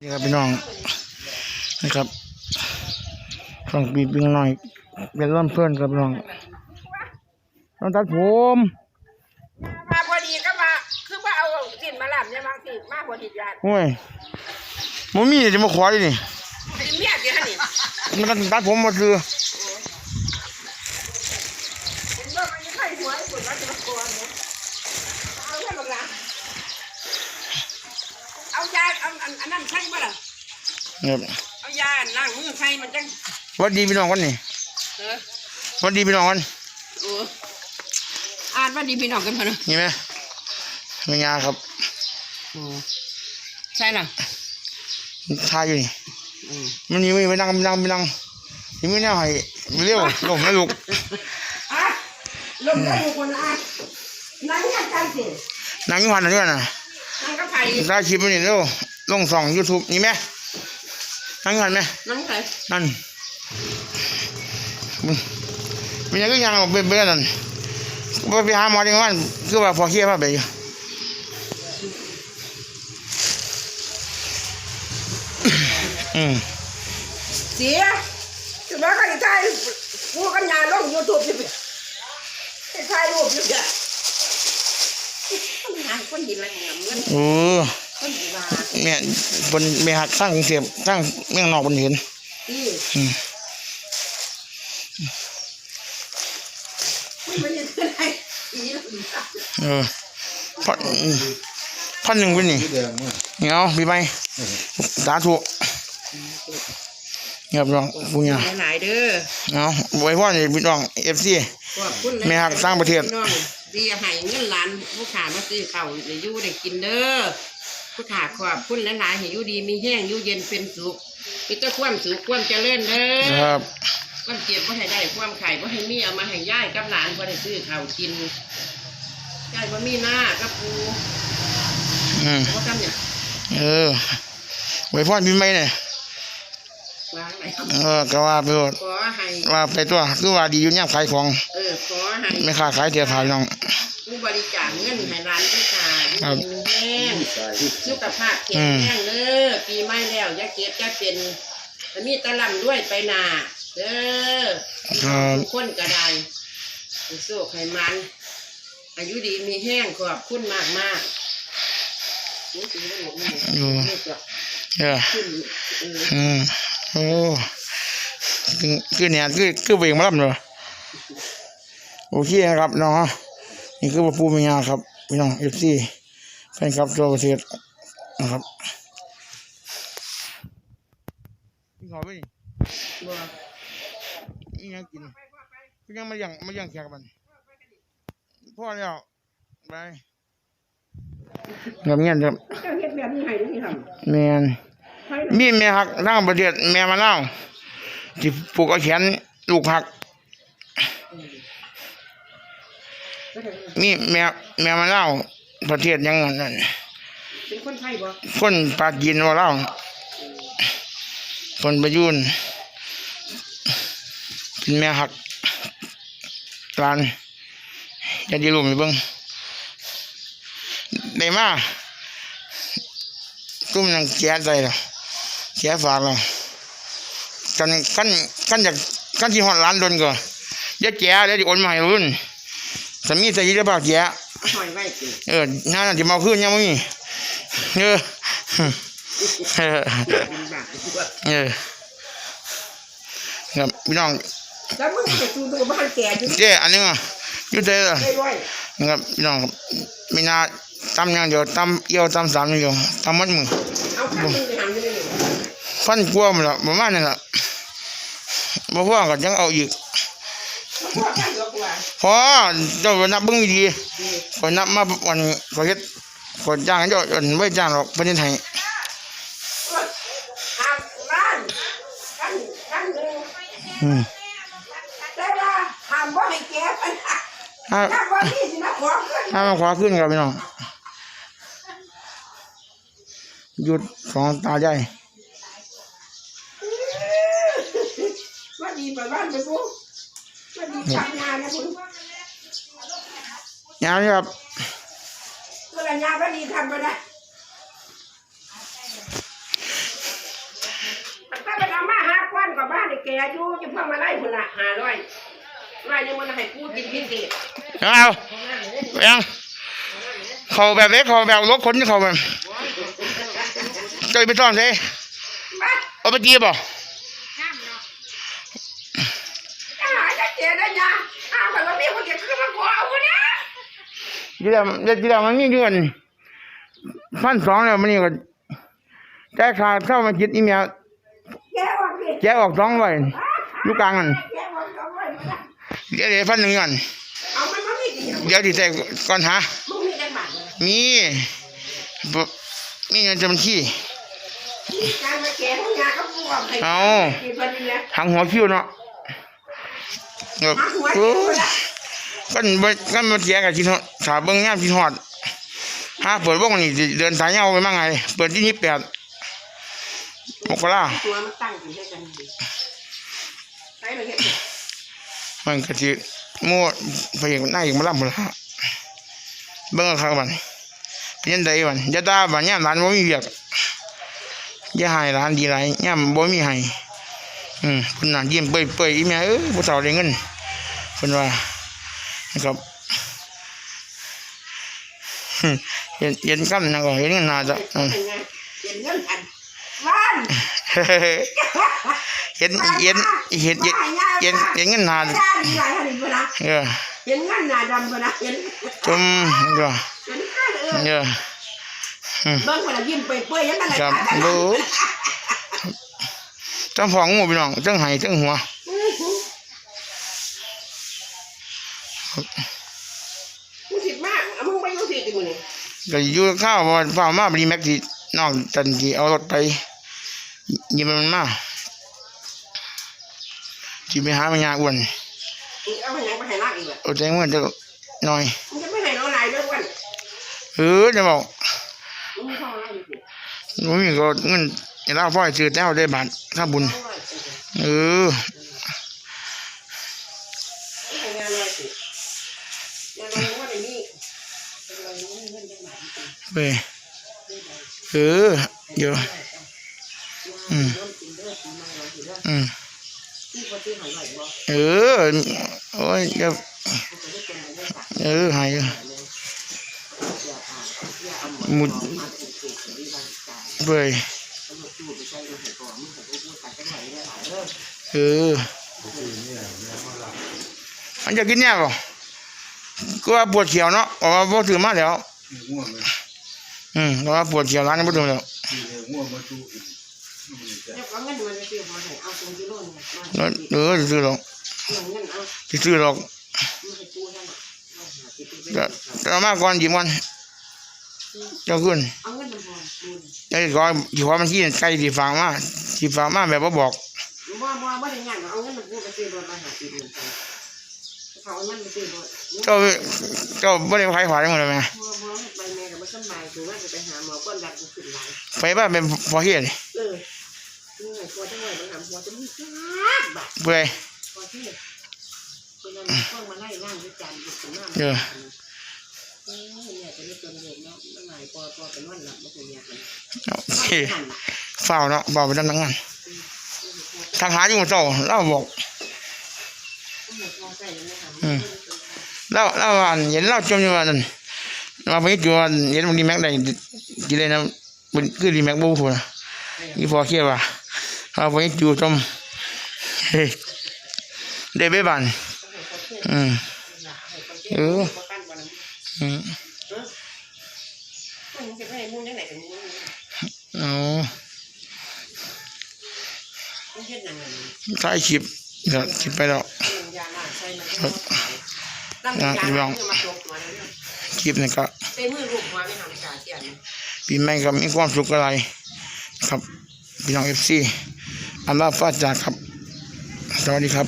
นี่ครับพี่น้องนะครับช่องปีปิงหน่อย เป็นร่วมเพื่อนครับพี่น้องต้องตัดผมมาพอดีก็มาคือว่าเอาสินมาหลับเนี่ยบางสิมาพอดียานโอ้ยมันมีจะมาขอดินี่เป็นเมียเดียวนี่มันก็ตัดผมมาคือ เห็นว่ามันไม่ใช่หัวไอ้คนว่าจะมาโกนเนี่ยเอาแค่บางละเอายาเอาอันอันนั้นใช่ปะล่ะ เนี่ยเอายาล้างมือใครมันจังหวัดดีพี่น้องกันนี่เออหวัดดีพี่น้องกันโอ้อ่านว่าดีพี่น้องกันพอนะนี่ไหมมีงาครับโอ้ใช่ล่ะทายอยู่นี่อืมมันนี่ไม่ไปนั่งไปนั่งไปนั่งยังไม่แน่ให้เร็วลงไม่ลุกอะลงได้อยู่คนละอะนั่งยังกันสินั่งอยู่หันนั่นด้วยนะนั่งก็ไผ่ ได้คลิปมันนี่เร็วลงสองยูทูบนี่ไหม นั่งอยู่หันไหมนั่งไผ่นั่นมึงมีอะไรก็ยังเอาเป็นไปนั่นไปไปหาหมอดีกว่าคือว่าพอเคียมาไปอยู่อืมเสียถึงแม้เขาจะถ่ายกูกันยาลงยูทูบสิให้ถ่ายรูปอยู่จ้ะคนหาคนดีอะไรเงี้ยเงินโอ้คนดีว่า แม่บนแม่หักสร้างกรุงเทพสร้างเมืองนอกบนเห็นที่อืมมันยังไงอีหลังจ้ะเออพันอืมพันหนึ่งเป็นนี่เงี้ยพี่ไปสาธุเงียบร้องปุญญาหลายเด้อเอาไว้พ่อนี่พี่น้องเอฟซีขอบคุณแม่ฮักสร้างประเทศน้องดีให้เงินล้านผู้ขามาซื้อข้าวได้อยู่ได้กินเด้อ ผู้ขาขอบคุณหลายๆให้อยู่ดีมีแห้งอยู่เย็นเป็นสุขมีแต่ความสุขความเจริญเด้คอรับ ความเจ็บว่าให้ได้ความไข่ว่าให้มีเอามาให้ย่ายกับหลานว่าได้ซื้อข้าวกินย่ายว่ามีหน้ากับปูอืมว่าทำเนี่ยเออไว้พ่อพี่ไม่เนี่ยวางไหนเออก็ว่าไปโลดขอให้ว่าไปตัวคือว่าดีอยู่เนี่ยขายของเออขอให้ ไม่ค้าขายเสียผายน้อง ผู้บริจาคเงินให้ร้านผู้ขายครับ มีแห้งสุขภาพแข็งแรงเด้อปีใหม่แล้วอย่าเก็บอย่าเป็นแต่มีตะลำด้วยไปหนาเด้อครับ ทุกคนก็ได้ให้โชคให้มัน อายุดีมีแห้งขอบคุณมากมากๆนี่สิได้หมดนี่อยู่นี่ก็เออขึ้นเอออืมโอ้คือคือเนี่ยคือคือเบ่งมาลับเนาะโอเคนะครับน้อง นี่คือปูมีงาครับพี่น้องเอฟซีแฟนคลับทั่วประเทศนะครับพี่ขอไปนี่บ่นี่ยังกินพี่ยังมายังมายังแขกมันพ่อแล้วไปแบบเงี้ยครับเจ้าเฮ็ดแบบนี้ให้ได้ทแมนำให้มีแม่หักทางประเทศแม่มาเล่าที่ปลูกเอาแขนลูกหัก มีแม่แม่มาเล่าประเทศยังนั้นนั่นเป็นคนไทยบ่คนปาจีนว่าเล่าคนประยุนเป็นแม่หักหลานจะดีรู้ไหมเบิ้งได้มาตุ้มนังแก่ใจแล้วแก่ฝากแล้วกันกันกันจากกันที่หอดร้านโดนก่อนเดี๋ยวแก่เดี๋ยวจะโอนมาให้รุ่น สามีใส่ยี่ห้อแก่หอยไว้สิเออหน้าจะมาเอาขึ้นยังไม่มีเออเออเป็นบาปดีกว่าเออครับพี่น้องแล้วมึงจะดูดูบ้านแก่อยู่เจ้อันนี้อะอยุ่เตอได้ด้วยนะครับพี่น้องครับมีนาตำอย่างเดียวตำเอี่ยวตำสามอย่างเดียวตำมัดมือเอาข้าวมึงไปทำอยู่ได้หนึ่งฟันกลัวมันละประมาณนั้นละบ่พอก็ยังเอาอีก พ่อข้าวเยอะกว่าพอเจ้านับเบิ่งดีๆก็นับมาวันก็เฮ็ดก็จ้างเจ้าอันไว้จ้างหรอกประเทศไทยทางร้านกันกันหนึ่งอืมแต่ว่าทำว่าให้แก่ไปนะถ้าถ้าว่านี่สินะขอขึ้นถ้ามันขวาขึ้นครับพี่น้องหยุดของตาใหญ่ว่าดีไปบ้านไปปุ๊บ นี่งานนี่ครับตัวละยาพอดีทำก็ได้ถ้าไปทำมาหาควันกับบ้านไอ้แกอยู่จะเพิ่มมาไล่คนละหาร้อยร้อยนี่มันให้กูกินพิเศษเอายังเขาแบบเล็กเขาแบบรถขนเขาแบบเจอไปซ่อนเลยเอาไปตีบ่ ยี่แล้วยี่แล้วมันมีเดือนพันสองแล้วมันนี่ก็แก้ขาดเข้ามาคิดอีเมลแกว่าพี่แก้ออกสองไว้อยู่กลางนั่นแกว่าเอาไว้ไม่ได้เดี๋ยวเดี๋ยวพันหนึ่งก่อนเอามันมาไม่ดีอะเดี๋ยวที่ใส่ก่อนหามึงมีจังหวัดเลยมีบ่มีเงินจำขี้การมาแกของยาก็บวมให้เอากินวันนี้นะหางหัวคิ้วเนาะแบบหาหัวโอ้ กินยคนละกันบ่กันมาเสียกับกินฮอดถ้าเบิ่งงามกินฮอดหาเปิดวงนี่สิเดินสายยาวไปมาไงเปิดที่นี่แปดมกราตัวมันตั้งอยู่ด้วยกันดีไปเลยเห็นมันก็สิมั่วไปอีกหน้าอีกมาล่ำพุ่นละเบิ่งเอาครับบัดเป็นจังไดบัดอย่าด่าบัดยามหลานบ่มีเวียกอย่าให้หลานดีหลายยามบ่มีให้อืมเพิ่นน่ะยิ้มเปื่อยๆอีแม่เอ้ยผู้เฒ่าได้เงินเพิ่นว่า นะครับเห็นเห็นกันนะก็เห็นกันนาจะอืมเป็นไงเห็นเงินอันบ้านเห็นเห็นเห็นเห็นเห็นเห็นเงินนาจ้าดีไรฮะนี่เวลาเออเห็นเงินหนาดำเวลาเห็นจมก็เห็นข้าเออเออเบิ่งเวลายิ้มเปื่อยๆยังไงครับดูจังฟองงูพี่น้องจังไห้จังหัว มึงผิดมากมึงไปยุ่งผิดดิมึงนี่ก็อยู่ข้าวว่าฟ้ามาบรีแม็กที่นอกจันที่เอารถไปยิมมันมาที่ไปหามันยาอ้วนเอาไปยังไปให้นักอีกเลยเอาใจเงินจะหน่อยมึงจะไม่ให้น้องนายด้วยวันเออจะบอกมึงมีเท่าไรอยู่สิบ่มีก็เงินเราพ่อยซื้อแต่เอาได้บาทถ้าบุญเท่าไรสิเออ ไปเออเดี๋ยวอืมอืมเออ โอ้ยจะเอะไรสักเออหายเมุดมาถูกถูกที่บ้านจ่ายไปตำรวจตู้ไปใช้รถไถก่อนมึงแต่กูตัดกันไหนได้หลายเออออมันจะกินเนี่ยบ่ก็ว่าปวดเขียวเนาะออกมาบ่ถือมาแล้ว ง่วงเลยอืมก็ว่าปวดเขียวร้านนี้บ่ถือแล้วที่ง่วงมาดูอีกแล้วก็เงินมันจะซื้อมาให้เอาตรงที่โน่นมาเออสิซื้อหรอกเงินเงินเอาสิซื้อหรอกไม่ให้ตู้ได้หรอกเอาหาที่ตู้จะได้จะเอามาก่อนหยิบมันเจ้าขึ้นเอาเงินมันพอดูไอ้ก้อยที่ขอมันขี้ไก่ที่ฝากมาที่ฝากมาแบบบ่บอกว่าว่าว่าได้งานเอาเงินมันพูดไปซื้อรถมาหาที่อื่นไปเขาเอาเงินไปซื้อรถเจ้าเจ้าบ่ได้ใครขวาได้หมดเลยแม่ ไปบ้านเป็นพอเฮียนี่เออเหนื่อยพอจะเหนื่อยต้องทำพอจะมียากแบบเพื่อพอที่คนนั้นต้องมาไล่ร่างด้วยกันอยู่ตรงหน้าเออเออเนี่ยจะไม่จนเด็กเนาะเมื่อไหร่พอพอเป็นวันหลับไม่เป็นอย่างนั้นโอเคเฝ้าเนาะเฝ้าไปทำงานทางหาอยู่เจ้าเราบอกอืมเราเราว่าเห็นเราจมอยู่ว่านั่นมาไปอยู่ว่าเห็นมันดีแม็กได้กี่เลยนะ มันคือดีแม็กบูฟูนะอีพอเคียว่าเราไปอยู่จมเฮ้ยได้ไปบ้านอืมเอออืมอ๋อถ่ายคลิปเดี๋ยวคลิปไปแล้วคลิปนี้ก็เต็มมือลูกมาไม่ทำการเสียน ปีใหม่ก็มีความสุขอะไร ครับพี่น้องเอฟซีอันลาฟาจากครับ สวัสดีครับ